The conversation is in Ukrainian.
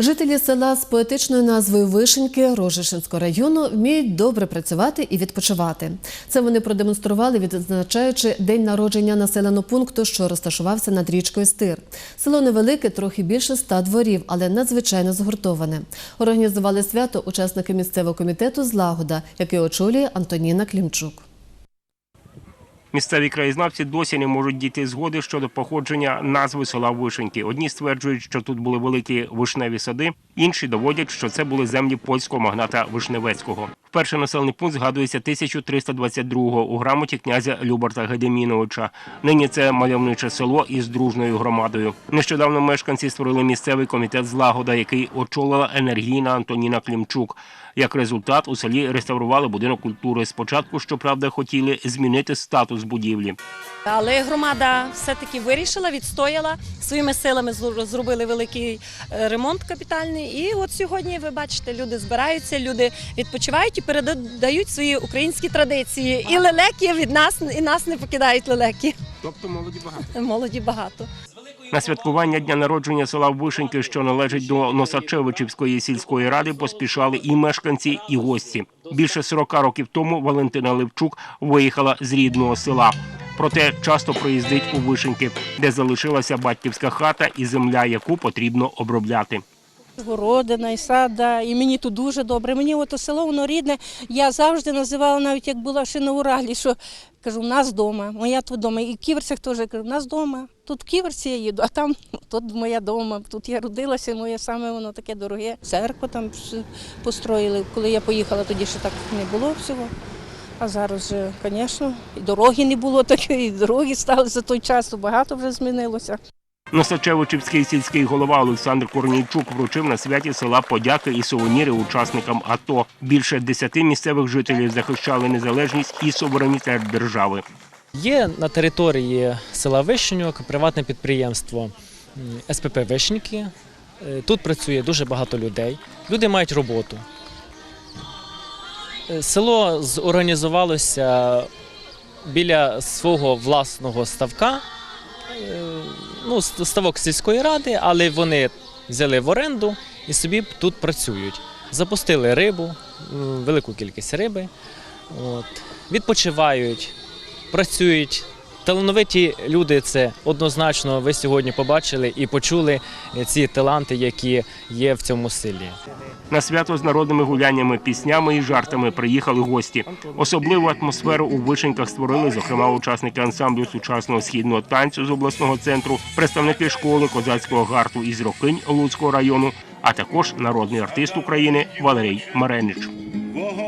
Жителі села з поетичною назвою Вишеньки Рожешинського району вміють добре працювати і відпочивати. Це вони продемонстрували, відзначаючи день народження населеного пункту, що розташувався над річкою Стир. Село невелике, трохи більше ста дворів, але надзвичайно згуртоване. Організували свято учасники місцевого комітету Злагода, який очолює Антоніна Клімчук. Місцеві краєзнавці досі не можуть дійти згоди щодо походження назви села Вишеньки. Одні стверджують, що тут були великі вишневі сади, інші доводять, що це були землі польського магната Вишневецького. Вперше населений пункт згадується 1322-го у грамоті князя Любарта Гедеміновича. Нині це мальовниче село із дружною громадою. Нещодавно мешканці створили місцевий комітет злагода, який очолила енергійна Антоніна Клімчук. Як результат, у селі реставрували будинок культури. Спочатку, щоправда, хотіли змінити статус будівлі. Але громада все-таки вирішила, відстояла своїми силами зробили великий е, ремонт капітальний. І от сьогодні ви бачите, люди збираються, люди відпочивають і передають свої українські традиції. І лелеки від нас і нас не покидають лелеки. Тобто молоді багато. Молоді багато. На святкування дня народження села Вишеньки, що належить до Носачевичівської сільської ради, поспішали і мешканці, і гості. Більше 40 років тому Валентина Левчук виїхала з рідного села. Проте часто приїздить у Вишеньки, де залишилася батьківська хата і земля, яку потрібно обробляти. Городина і сад, да, і мені тут дуже добре. Мені ото село воно рідне. Я завжди називала, навіть як була ще на Уралі, що кажу, в нас вдома, моя тут вдома. І в Ківерцях теж кажу, в нас вдома. Тут в Ківерці я їду, а там тут моя дома. Тут я родилася, моє саме воно таке дороге. Церкву там построїли. Коли я поїхала, тоді ще так не було всього. А зараз звісно, і дороги не було такої, і дороги стали за той час, багато вже змінилося. Носачевичівський сільський голова Олександр Корнійчук вручив на святі села подяки і сувеніри учасникам АТО. Більше десяти місцевих жителів захищали незалежність і суверенітет держави. Є на території села Вишеньок приватне підприємство СПП Вишеньки. Е, Тут працює дуже багато людей. Люди мають роботу. Е, Село зорганізувалося біля свого власного ставка, ну, ставок сільської ради, але вони взяли в оренду і собі тут працюють. Запустили рибу, велику кількість риби, от, відпочивають, працюють. Талановиті люди це однозначно ви сьогодні побачили і почули ці таланти, які є в цьому селі. На свято з народними гуляннями, піснями і жартами приїхали гості. Особливу атмосферу у вишеньках створили, зокрема, учасники ансамблю сучасного східного танцю з обласного центру, представники школи козацького гарту із Рокинь Луцького району, а також народний артист України Валерій Маренич. Бога